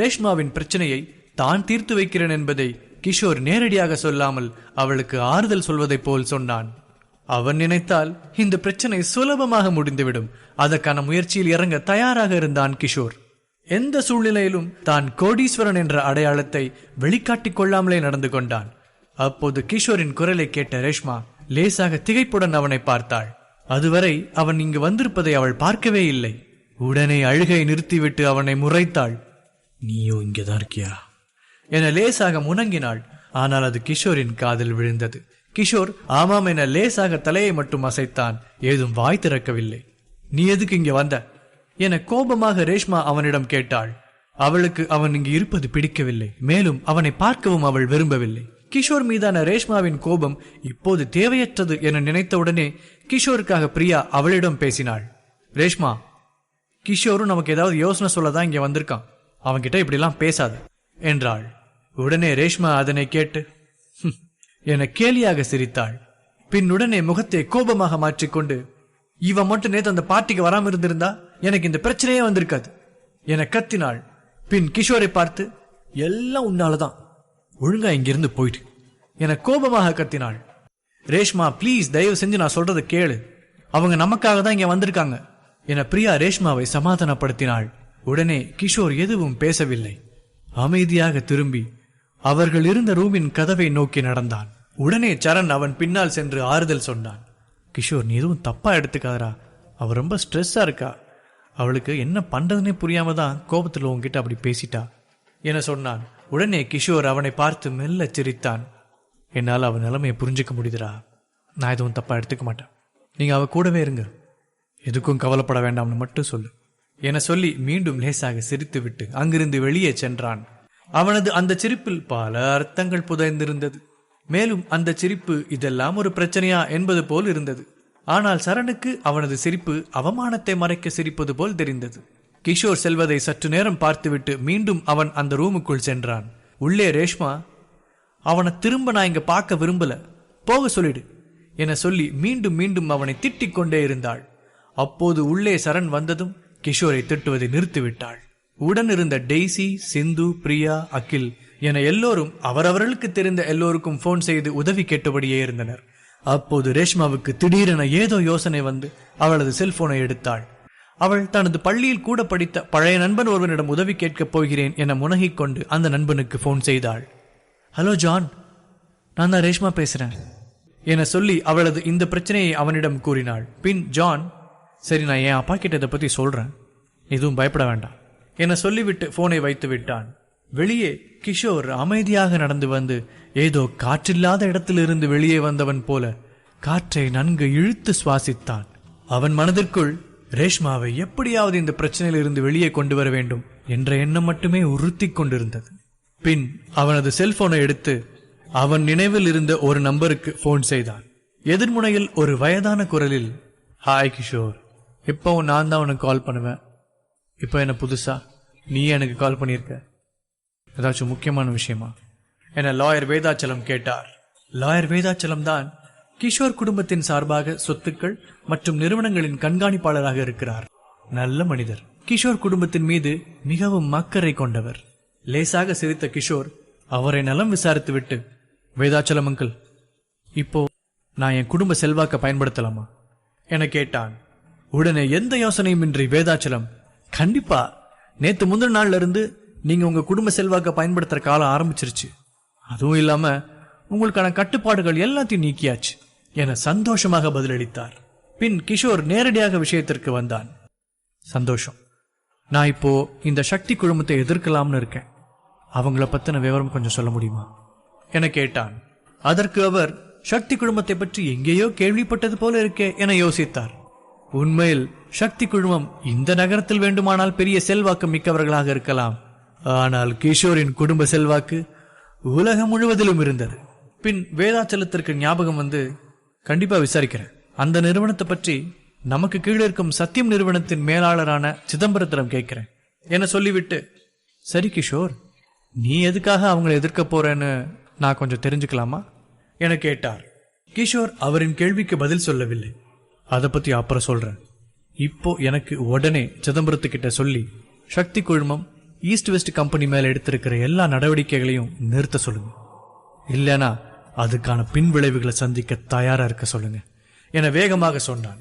ரேஷ்மாவின் பிரச்சனையை தான் தீர்த்து வைக்கிறேன் என்பதை கிஷோர் நேரடியாக சொல்லாமல் அவளுக்கு ஆறுதல் சொல்வதைப் போல் சொன்னான். அவன் நினைத்தால் இந்த பிரச்சனை சுலபமாக முடிந்துவிடும். அதற்கான முயற்சியில் இறங்க தயாராக இருந்தான் கிஷோர். எந்த சூழ்நிலையிலும் தான் கோடீஸ்வரன் என்ற அடையாளத்தை வெளிக்காட்டிக் கொள்ளாமலே நடந்து கொண்டான். அப்போது கிஷோரின் குரலை கேட்ட ரேஷ்மா லேசாக திகைப்புடன் அவனை பார்த்தாள். அதுவரை அவன் இங்கு வந்திருப்பதை அவள் பார்க்கவே இல்லை. உடனே அழுகை நிறுத்திவிட்டு அவனை முறைத்தாள். நீயோ இங்கதான் இருக்கியா? என லேசாக முணங்கினாள். ஆனால் அது கிஷோரின் காதில் விழுந்தது. கிஷோர் ஆமாம் என லேசாக தலையை மட்டும் அசைத்தான். ஏதும் வாய் திறக்கவில்லை. நீ எதுக்கு இங்கே வந்த? என கோபமாக ரேஷ்மா அவனிடம் கேட்டாள். அவளுக்கு அவன் இங்கு இருப்பது பிடிக்கவில்லை. மேலும் அவனை பார்க்கவும் அவள் விரும்பவில்லை. கிஷோர் மீதான ரேஷ்மாவின் கோபம் இப்போது தேவையற்றது என நினைத்தவுடனே கிஷோருக்காக பிரியா அவளிடம் பேசினாள். ரேஷ்மா கிஷோரும் நமக்கு ஏதாவது யோசனை சொல்லதான் இங்கே வந்திருக்கான். அவன்கிட்ட இப்படிலாம் பேசாது என்றாள். உடனே ரேஷ்மா அதனை கேட்டு "ஹும்" என கேலியாக சிரித்தாள். பின் உடனே முகத்தை கோபமாக மாற்றிக்கொண்டு இவன் மட்டும் நேற்று அந்த பார்ட்டிக்கு வராமல் இருந்திருந்தா? எனக்கு இந்த பிரச்சனையே வந்திருக்காது என கத்தினாள். பின் கிஷோரை பார்த்து எல்லாம் உன்னாலதான். ஒழுங்கா இங்கிருந்து போயிட்டு என கோபமாக கத்தினாள். ரேஷ்மா ப்ளீஸ் தயவு செஞ்சு நான் சொல்றதை கேளு. அவங்க நமக்காக தான் இங்க வந்திருக்காங்க. என பிரியா ரேஷ்மாவை சமாதானப்படுத்தினாள். உடனே கிஷோர் எதுவும் பேசவில்லை. அமைதியாக திரும்பி அவர்கள் இருந்த ரூமின் கதவை நோக்கி நடந்தான். உடனே சரண் அவன் பின்னால் சென்று ஆறுதல் சொன்னான். கிஷோர் நீ எதுவும் தப்பா எடுத்துக்காதரா அவ ரொம்ப ஸ்ட்ரெஸ்ஸா இருக்கா. அவளுக்கு என்ன பண்றதுன்னே புரியாம தான் கோபத்தில் உன்கிட்ட அப்படி பேசிட்டா. என சொன்னான். உடனே கிஷோர் அவனை பார்த்து மெல்ல சிரித்தான். என்னால் அவன் நிலைமையை புரிஞ்சுக்க முடியுதுடா. நான் எதுவும் தப்பாக எடுத்துக்க மாட்டேன். நீங்கள் அவள் கூடவே இருங்க. எதுக்கும் கவலைப்பட வேண்டாம்னு மட்டும் சொல்லு. என சொல்லி மீண்டும் லேசாக சிரித்துவிட்டு அங்கிருந்து வெளியே சென்றான். அவனது அந்த சிரிப்பில் பல அர்த்தங்கள் புதைந்திருந்தது. மேலும் அந்த சிரிப்பு இதெல்லாம் ஒரு பிரச்சனையா என்பது போல் இருந்தது. ஆனால் சரணுக்கு அவனது சிரிப்பு அவமானத்தை மறைக்க சிரிப்பது போல் தெரிந்தது. கிஷோர் செல்வதை சற்று நேரம் பார்த்துவிட்டு மீண்டும் அவன் அந்த ரூமுக்குள் சென்றான். உள்ளே ரேஷ்மா அவனை திரும்ப நான் இங்க பார்க்க விரும்பல. போக சொல்லிடு. என சொல்லி மீண்டும் மீண்டும் அவனை திட்டிக் கொண்டே இருந்தாள். அப்போது உள்ளே சரண் வந்ததும் கிஷோரை திட்டுவதை நிறுத்திவிட்டாள். உடன் இருந்த சிந்து பிரியா அகில் என எல்லோரும் அவரவர்களுக்கு தெரிந்த எல்லோருக்கும் போன் செய்து உதவி கேட்டபடியே இருந்தனர். அப்போது ரேஷ்மாவுக்கு திடீரென ஏதோ யோசனை வந்து அவளது செல்போனை எடுத்தாள். அவள் தனது பள்ளியில் கூட படித்த பழைய நண்பன் ஒருவனிடம் உதவி கேட்கப் போகிறேன் என முனகிக் கொண்டு அந்த நண்பனுக்கு போன் செய்தாள். ஹலோ ஜான் நான் தான் ரேஷ்மா பேசுறேன். என சொல்லி அவளது இந்த பிரச்சனையை அவனிடம் கூறினாள். பின் ஜான் சரி நான் என் அப்பா கிட்ட இதை பத்தி சொல்றேன். எதுவும் பயப்பட வேண்டாம். என சொல்லிவிட்டு போனை வைத்து விட்டான். வெளியே கிஷோர் அமைதியாக நடந்து வந்து ஏதோ காற்றில்லாத இடத்திலிருந்து வெளியே வந்தவன் போல காற்றை நன்கு இழுத்து சுவாசித்தான். அவன் மனதிற்குள் ரேஷ்மாவை எப்படியாவது இந்த பிரச்சனையிலிருந்து வெளியே கொண்டு வர வேண்டும் என்ற எண்ணம் மட்டுமே உறுத்தி கொண்டிருந்தது. பின் அவனது செல்போனை எடுத்து அவன் நினைவில் இருந்த ஒரு நம்பருக்கு போன் செய்தான். எதிர்முனையில் ஒரு வயதான குரலில் ஹாய் கிஷோர் இப்போ நான் தான் உனக்கு கால் பண்ணுவேன். இப்போ என்ன புதுசா? நீ எனக்கு கால் பண்ணியிருக்க. ஏதாச்சும் முக்கியமான விஷயமா? என லாயர் வேதாச்சலம் கேட்டார். லாயர் வேதாச்சலம் தான் கிஷோர் குடும்பத்தின் சார்பாக சொத்துக்கள் மற்றும் நிறுவனங்களின் கண்காணிப்பாளராக இருக்கிறார். நல்ல மனிதர். கிஷோர் குடும்பத்தின் மீது மிகவும் அக்கறை கொண்டவர். லேசாக சிரித்த கிஷோர் அவரை நலம் விசாரித்துவிட்டு வேதாச்சலம் அங்கிள் இப்போ நான் என் குடும்ப செல்வாக்க பயன்படுத்தலாமா? என கேட்டான். உடனே எந்த யோசனையுமின்றி வேதாச்சலம் கண்டிப்பா நேத்து முந்தின நாள்ல இருந்து நீங்க உங்க குடும்ப செல்வாக்க பயன்படுத்துற காலம் ஆரம்பிச்சிருச்சு. அதுவும் இல்லாம உங்களுக்கான கட்டுப்பாடுகள் எல்லாத்தையும் நீக்கியாச்சு என சந்தோஷமாக பதிலளித்தார். பின் கிஷோர் நேரடியாக விஷயத்திற்கு வந்தான். சந்தோஷம். நான் இப்போ இந்த சக்தி குழுமத்தை எதிர்க்கலாம்னு இருக்கேன். அவங்கள பத்தின விவரம் கொஞ்சம் சொல்ல முடியுமா? என கேட்டான். அதற்கு அவர் சக்தி குழுமத்தை பற்றி எங்கேயோ கேள்விப்பட்டது போல இருக்கே என யோசித்தார். உண்மையில் சக்தி குழுமம் இந்த நகரத்தில் வேண்டுமானால் பெரிய செல்வாக்கு மிக்கவர்களாக இருக்கலாம். ஆனால் கிஷோரின் குடும்ப செல்வாக்கு உலகம் முழுவதிலும் இருந்தது. பின் வேதாச்சலத்திற்கு ஞாபகம் வந்து கண்டிப்பா விசாரிக்கிறேன். அந்த நிறுவனத்தை பற்றி நமக்கு கீழே இருக்கும் சத்தியம் நிறுவனத்தின் மேலாளரான சிதம்பரத்திடம் கேட்கிறேன் என சொல்லிவிட்டு சரி கிஷோர் நீ எதுக்காக அவங்களை எதிர்க்க போறேன்னு நான் கொஞ்சம் தெரிஞ்சுக்கலாமா? என கேட்டார். கிஷோர் அவரின் கேள்விக்கு பதில் சொல்லவில்லை. அதை பத்தி அப்புறம் சொல்றேன். இப்போ எனக்கு உடனே சிதம்பரத்துக்கிட்ட சொல்லி சக்தி குழுமம் ஈஸ்ட் வெஸ்ட் கம்பெனி மேல எடுத்திருக்கிற எல்லா நடவடிக்கைகளையும் நிறுத்த சொல்லுங்க. இல்லனா அதுக்கான பின் விளைவுகளை சந்திக்க தயாரா இருக்க சொல்லுங்க. என வேகமாக சொன்னான்.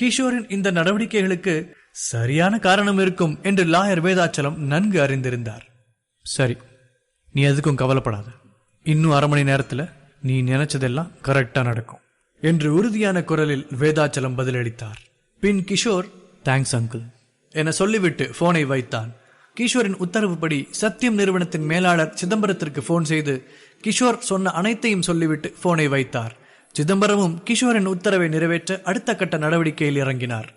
கிஷோரின் இந்த நடவடிக்கைகளுக்கு சரியான காரணம் இருக்கும் என்று லாயர் வேதாச்சலம் நன்கு அறிந்திருந்தார். சரி நீ எதுக்கும் கவலைப்படாத. இன்னும் அரை மணி நேரத்தில் நீ நினைச்சதெல்லாம் கரெக்டாக நடக்கும். என்று உறுதியான குரலில் வேதாச்சலம் பதிலளித்தார். பின் கிஷோர் தேங்க்ஸ் அங்கிள் என சொல்லிவிட்டு போனை வைத்தான். கிஷோரின் உத்தரவுப்படி சத்தியம் நிறுவனத்தின் மேலாளர் சிதம்பரத்திற்கு போன் செய்து கிஷோர் சொன்ன அனைத்தையும் சொல்லிவிட்டு போனை வைத்தார். சிதம்பரமும் கிஷோரின் உத்தரவை நிறைவேற்ற அடுத்த கட்ட நடவடிக்கையில் இறங்கினார்.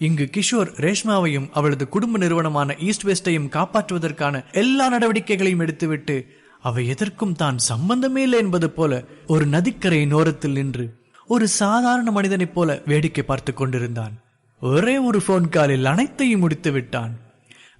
இங்கு கிஷோர் ரேஷ்மாவையும் அவளது குடும்ப நிறுவனமான ஈஸ்ட் வெஸ்டையும் காப்பாற்றுவதற்கான எல்லா நடவடிக்கைகளையும் எடுத்துவிட்டு அவை எதற்கும் தான் சம்பந்தமே இல்லை என்பது போல ஒரு நதிக்கரையின் ஓரத்தில் நின்று ஒரு சாதாரண மனிதனைப் போல வேடிக்கை பார்த்து கொண்டிருந்தான். ஒரே ஒரு போன் காலில் அனைத்தையும் முடித்து விட்டான்.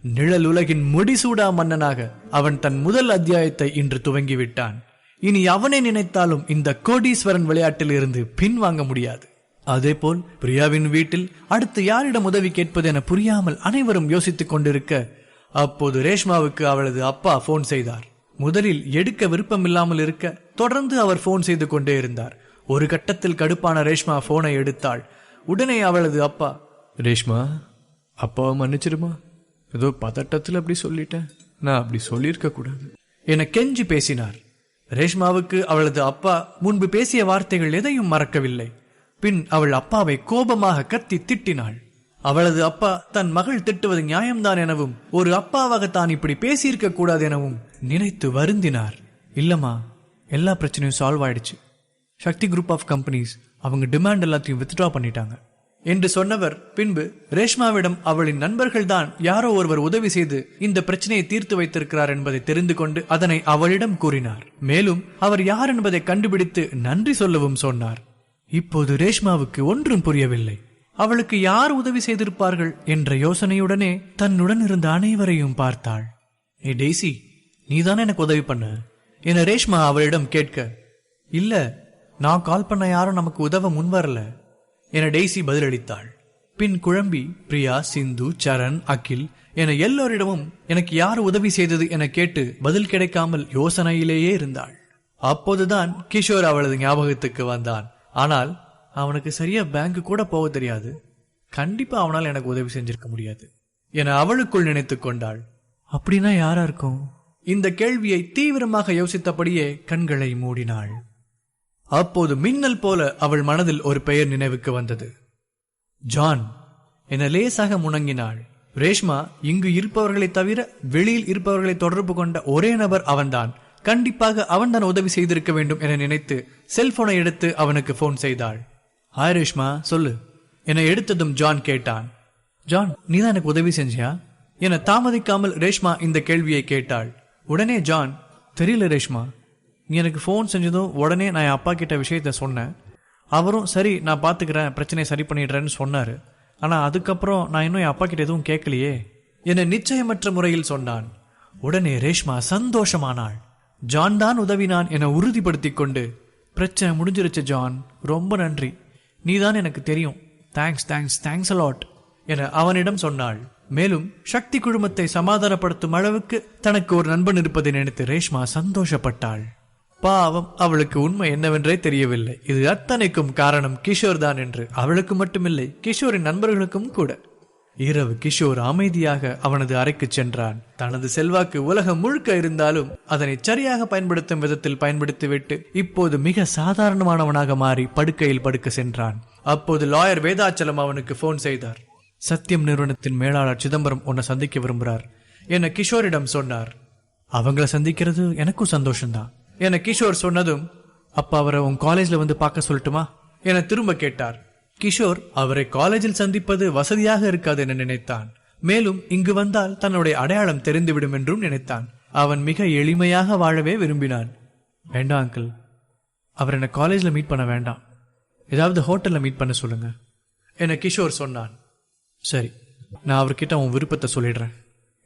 நிழல் உலகின் முடிசூடா மன்னனாக அவன் தன் முதல் அத்தியாயத்தை இன்று துவங்கி விட்டான். இனி அவனை நினைத்தாலும் இந்த கோடீஸ்வரன் விளையாட்டில் இருந்து பின்வாங்க முடியாது. அதேபோல் பிரியாவின் வீட்டில் அடுத்து யாரிடம் உதவி கேட்பது என புரியாமல் அனைவரும் யோசித்துக் கொண்டிருக்க அப்போது ரேஷ்மாவுக்கு அவளது அப்பா போன் செய்தார். முதலில் எடுக்க விருப்பமில்லாமல் இருக்க தொடர்ந்து அவர் போன் செய்து கொண்டே இருந்தார். ஒரு கட்டத்தில் கடுப்பான ரேஷ்மா போனை எடுத்தாள். உடனே அவளது அப்பா ரேஷ்மா அப்பாவை மன்னிச்சிடுமா? ஏதோ பதட்டத்தில் அப்படி சொல்லிட்டேன். நான் அப்படி சொல்லியிருக்க கூடாது. என கெஞ்சி பேசினார். ரேஷ்மாவுக்கு அவளது அப்பா முன்பு பேசிய வார்த்தைகள் எதையும் மறக்கவில்லை. பின் அவள் அப்பாவை கோபமாக கத்தி திட்டினாள். அவளது அப்பா தன் மகள் திட்டுவது நியாயம்தான் எனவும் ஒரு அப்பாவாக தான் இப்படி பேசியிருக்க கூடாது எனவும் நினைத்து வருந்தினார். இல்லம்மா எல்லா பிரச்சனையும் சால்வ் ஆயிடுச்சு. சக்தி குரூப் ஆஃப் கம்பெனிஸ் அவங்க டிமாண்ட் எல்லாத்தையும் வித்ட்ரா பண்ணிட்டாங்க. என்று சொன்னவர் பின்பு ரேஷ்மாவிடம் அவளின் நண்பர்கள் தான் யாரோ ஒருவர் உதவி செய்து இந்த பிரச்சனையை தீர்த்து வைத்திருக்கிறார் என்பதை தெரிந்து கொண்டு அதனை அவளிடம் கூறினார். மேலும் அவர் யார் என்பதை கண்டுபிடித்து நன்றி சொல்லவும் சொன்னார். இப்போது ரேஷ்மாவுக்கு ஒன்றும் புரியவில்லை. அவளுக்கு யார் உதவி செய்திருப்பார்கள் என்ற யோசனையுடனே தன்னுடன் இருந்த அனைவரையும் பார்த்தாள். ஏ டெய்சி நீதானே எனக்கு உதவி பண்ண? என ரேஷ்மா அவளிடம் கேட்க இல்ல நான் கால் பண்ண யாரும் நமக்கு உதவ முன்வரல என டெய்சி பதிலளித்தாள். பின் குழம்பி பிரியா சிந்து சரண் அகில் என எல்லோரிடமும் எனக்கு யார் உதவி செய்தது? என கேட்டு பதில் கிடைக்காமல் யோசனையிலேயே இருந்தாள். அப்போதுதான் கிஷோர் அவளது ஞாபகத்துக்கு வந்தான். ஆனால் அவனுக்கு சரியா பேங்க் கூட போக தெரியாது. கண்டிப்பா அவனால் எனக்கு உதவி செஞ்சிருக்க முடியாது. என அவளுக்குள் நினைத்து கொண்டாள். அப்படின்னா யாரா இருக்கும்? இந்த கேள்வியை தீவிரமாக யோசித்தபடியே கண்களை மூடினாள். அப்போது மின்னல் போல அவள் மனதில் ஒரு பெயர் நினைவுக்கு வந்தது. ஜான் என லேசாக முணங்கினாள். ரேஷ்மா இங்கு இருப்பவர்களை தவிர வெளியில் இருப்பவர்களை தொடர்பு கொண்ட ஒரே நபர் அவன்தான். கண்டிப்பாக அவன் தான் உதவி செய்திருக்க வேண்டும் என நினைத்து செல்போனை எடுத்து அவனுக்கு போன் செய்தாள். ஹாய் ரேஷ்மா சொல்லு. என்னை எடுத்ததும் ஜான் கேட்டான். ஜான் நீதான் எனக்கு உதவி செஞ்சியா? என தாமதிக்காமல் ரேஷ்மா இந்த கேள்வியை கேட்டாள். உடனே ஜான் தெரியல ரேஷ்மா. நீ எனக்கு ஃபோன் செஞ்சதும் உடனே நான் என் அப்பா கிட்ட விஷயத்த சொன்னேன். அவரும் சரி நான் பார்த்துக்கிறேன் பிரச்சனையை சரி பண்ணிடுறேன்னு சொன்னாரு. ஆனால் அதுக்கப்புறம் நான் இன்னும் என் அப்பா கிட்ட எதுவும் கேட்கலையே என நிச்சயமற்ற முறையில் சொன்னான். உடனே ரேஷ்மா சந்தோஷமானாள். ஜான் தான் உதவினான் என உறுதிப்படுத்தி கொண்டு பிரச்சனை முடிஞ்சிருச்சு ஜான். ரொம்ப நன்றி. நீதான் எனக்கு தெரியும். தேங்க்ஸ் தேங்க்ஸ் தேங்க்ஸ் அலாட் என அவனிடம் சொன்னாள். மேலும் சக்தி குழுமத்தை சமாதானப்படுத்தும் அளவுக்கு தனக்கு ஒரு நண்பன் இருப்பதை நினைத்து ரேஷ்மா சந்தோஷப்பட்டாள். பாவம் அவளுக்கு உண்மை என்னவென்றே தெரியவில்லை. இது அத்தனைக்கும் காரணம் கிஷோர் தான் என்று அவளுக்கு மட்டுமில்லை கிஷோரின் நண்பர்களுக்கும் கூட. இரவு கிஷோர் அமைதியாக அவனது அறைக்கு சென்றான். தனது செல்வாக்கு உலகம் முழுக்க இருந்தாலும் அதனை சரியாக பயன்படுத்தும் விதத்தில் பயன்படுத்திவிட்டு இப்போது மிக சாதாரணமானவனாக மாறி படுக்கையில் படுக்க சென்றான். அப்போது லாயர் வேதாச்சலம் அவனுக்கு போன் செய்தார். சத்தியம் நிறுவனத்தின் மேலாளர் சிதம்பரம் உன்னை சந்திக்க விரும்புகிறார் என கிஷோரிடம் சொன்னார். அவங்கள சந்திக்கிறது எனக்கும் சந்தோஷம்தான். என கிஷோர் சொன்னதும் அப்ப அவரை உன் காலேஜ்ல வந்து பார்க்க சொல்லட்டுமா? என திரும்ப கேட்டார். கிஷோர் அவரை காலேஜில் சந்திப்பது வசதியாக இருக்காது என நினைத்தான். மேலும் இங்கு வந்தால் தன்னுடைய அடையாளம் தெரிந்துவிடும் என்றும் நினைத்தான். அவன் மிக எளிமையாக வாழவே விரும்பினான். வேண்டாம் அங்கிள் அவர் என்னை காலேஜில் மீட் பண்ண வேண்டாம். ஏதாவது ஹோட்டலில் மீட் பண்ண சொல்லுங்க. என கிஷோர் சொன்னான். சரி நான் அவர்கிட்ட உன் விருப்பத்தை சொல்லிடுறேன்.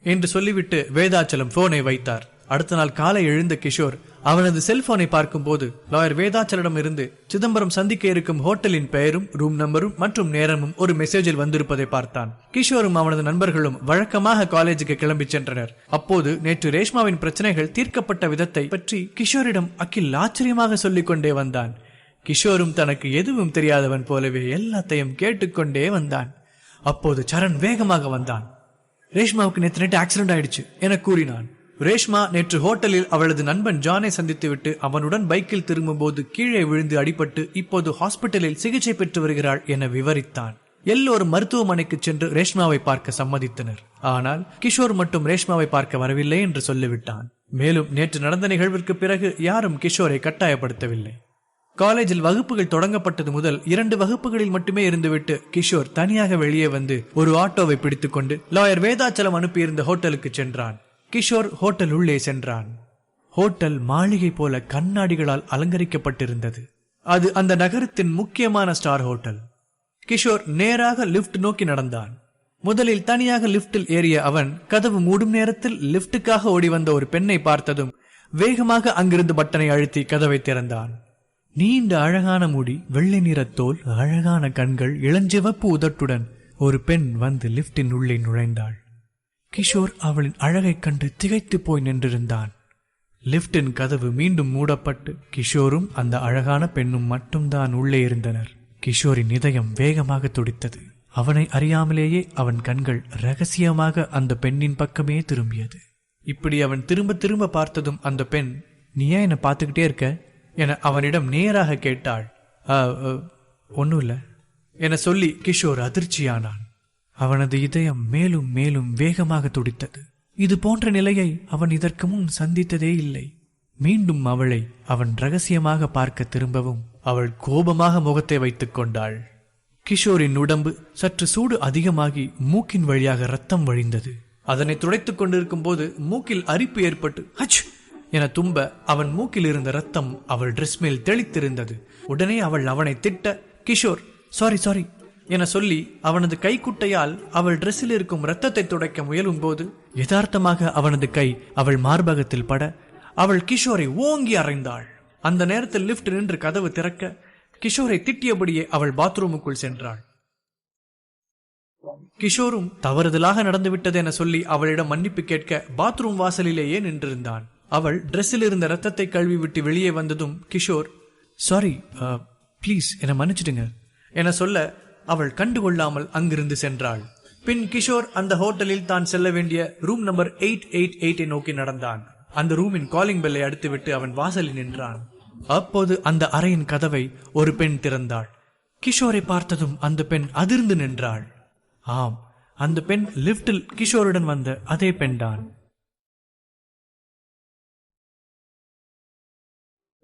என்று சொல்லிவிட்டு வேதாச்சலம் போனை வைத்தார். அடுத்த நாள் காலை எழுந்த கிஷோர் அவனது செல்போனை பார்க்கும்போது லாயர் வேதாச்சலிடம் இருந்து சிதம்பரம் சந்திக்க இருக்கும் ஹோட்டலின் பெயரும் ரூம் நம்பரும் மற்றும் நேரமும் ஒரு மெசேஜில் வந்திருப்பதை பார்த்தான். கிஷோரும் அவனது நண்பர்களும் வழக்கமாக காலேஜுக்கு கிளம்பி சென்றனர். அப்போது நேற்று ரேஷ்மாவின் பிரச்சனைகள் தீர்க்கப்பட்ட விதத்தை பற்றி கிஷோரிடம் அகில் ஆச்சரியமாக சொல்லிக் கொண்டே வந்தான். கிஷோரும் தனக்கு எதுவும் தெரியாதவன் போலவே எல்லாத்தையும் கேட்டுக்கொண்டே வந்தான். அப்போது சரண் வேகமாக வந்தான். ரேஷ்மாவுக்கு நேற்று நைட்டு ஆக்சிடென்ட் ஆயிடுச்சு என கூறினான். ரேஷ்மா நேற்று ஹோட்டலில் அவளது நண்பன் ஜானை சந்தித்துவிட்டு அவனுடன் பைக்கில் திரும்பும்போது கீழே விழுந்து அடிபட்டு இப்போது ஹாஸ்பிட்டலில் சிகிச்சை பெற்று வருகிறாள் என விவரித்தான். எல்லோரும் மருத்துவமனைக்கு சென்று ரேஷ்மாவை பார்க்க சம்மதித்தனர். ஆனால் கிஷோர் மட்டும் ரேஷ்மாவை பார்க்க வரவில்லை என்று சொல்லிவிட்டான். மேலும் நேற்று நடந்த நிகழ்விற்கு பிறகு யாரும் கிஷோரை கட்டாயப்படுத்தவில்லை. காலேஜில் வகுப்புகள் தொடங்கப்பட்டது முதல் இரண்டு வகுப்புகளில் மட்டுமே இருந்துவிட்டு கிஷோர் தனியாக வெளியே வந்து ஒரு ஆட்டோவை பிடித்துக்கொண்டு லாயர் வேதாச்சலம் அனுப்பியிருந்த ஹோட்டலுக்கு சென்றான். கிஷோர் ஹோட்டல் உள்ளே சென்றான். ஹோட்டல் மாளிகை போல கண்ணாடிகளால் அலங்கரிக்கப்பட்டிருந்தது. அது அந்த நகரத்தின் முக்கியமான ஸ்டார் ஹோட்டல். கிஷோர் நேராக லிஃப்ட் நோக்கி நடந்தான். முதலில் தனியாக லிப்டில் ஏறிய அவன் கதவு மூடும் நேரத்தில் லிப்டுக்காக ஓடி வந்த ஒரு பெண்ணை பார்த்ததும் வேகமாக அங்கிருந்து பட்டனை அழுத்தி கதவை திறந்தான். நீண்ட அழகான முடி வெள்ளை நிற தோல் அழகான கண்கள் இளஞ்சிவப்பு உதட்டுடன் ஒரு பெண் வந்து லிஃப்டின் உள்ளே நுழைந்தாள். கிஷோர் அவளின் அழகைக் கண்டு திகைத்து போய் நின்றிருந்தான். லிப்டின் கதவு மீண்டும் மூடப்பட்டு கிஷோரும் அந்த அழகான பெண்ணும் மட்டும்தான் உள்ளே இருந்தனர். கிஷோரின் இதயம் வேகமாக துடித்தது. அவனை அறியாமலேயே அவன் கண்கள் ரகசியமாக அந்த பெண்ணின் பக்கமே திரும்பியது. இப்படி அவன் திரும்ப திரும்ப பார்த்ததும் அந்த பெண் நீ ஏன் என்னை பார்த்துக்கிட்டே இருக்க? என அவனிடம் நேராக கேட்டாள். ஒன்றும் இல்லை என சொல்லி கிஷோர் அதிர்ச்சியானான். அவனது இதயம் மேலும் மேலும் வேகமாக துடித்தது. இது போன்ற நிலையை அவன் இதற்கு முன் சந்தித்ததே இல்லை. மீண்டும் அவளை அவன் ரகசியமாக பார்க்க திரும்பவும் அவள் கோபமாக முகத்தை வைத்துக் கொண்டாள். கிஷோரின் உடம்பு சற்று சூடு அதிகமாகி மூக்கின் வழியாக ரத்தம் வழிந்தது. அதனை துடைத்துக் கொண்டிருக்கும் போது மூக்கில் அரிப்பு ஏற்பட்டு ஹச் என தும்ப அவன் மூக்கில் இருந்த ரத்தம் அவள் ட்ரெஸ் மேல் தெளித்திருந்தது. உடனே அவள் அவனை திட்ட கிஷோர் சாரி சாரி என சொல்லி அவனது கைக்குட்டையால் அவள் டிரெஸ்ஸில் இருக்கும் ரத்தத்தை துடைக்க முயலும் போது யதார்த்தமாக அவனது கை அவள் மார்பகத்தில் பட அவள் கிஷோரை ஓங்கி அறைந்தாள். அந்த நேரத்தில் லிப்ட் நின்று கதவு திறக்க கிஷோரை திட்டியபடியே அவள் பாத்ரூமுக்குள் சென்றாள். கிஷோரும் தவறுதலாக நடந்துவிட்டது என சொல்லி அவளிடம் மன்னிப்பு கேட்க பாத்ரூம் வாசலிலேயே நின்றிருந்தான். அவள் ட்ரெஸ்ஸில் இருந்த ரத்தத்தை கழுவி விட்டு வெளியே வந்ததும் கிஷோர் சாரி ப்ளீஸ் என மன்னிச்சிடுங்க என சொல்ல அவள் கண்டுகொள்ளாமல் அங்கிருந்து சென்றாள். பின் கிஷோர் அந்த ஹோட்டலில் தான் செல்ல வேண்டிய ரூம் நம்பர் எயிட் எயிட் எயிட்டை நோக்கி நடந்தான். அந்த ரூமின் காலிங் பெல்லை அடித்துவிட்டு அவன் வாசலில் நின்றான். அப்போது அந்த அறையின் கதவை ஒரு பெண் திறந்தாள். கிஷோரை பார்த்ததும் அந்த பெண் அதிர்ந்து நின்றாள். ஆம் அந்த பெண் லிப்டில் கிஷோருடன் வந்த அதே பெண்தான்.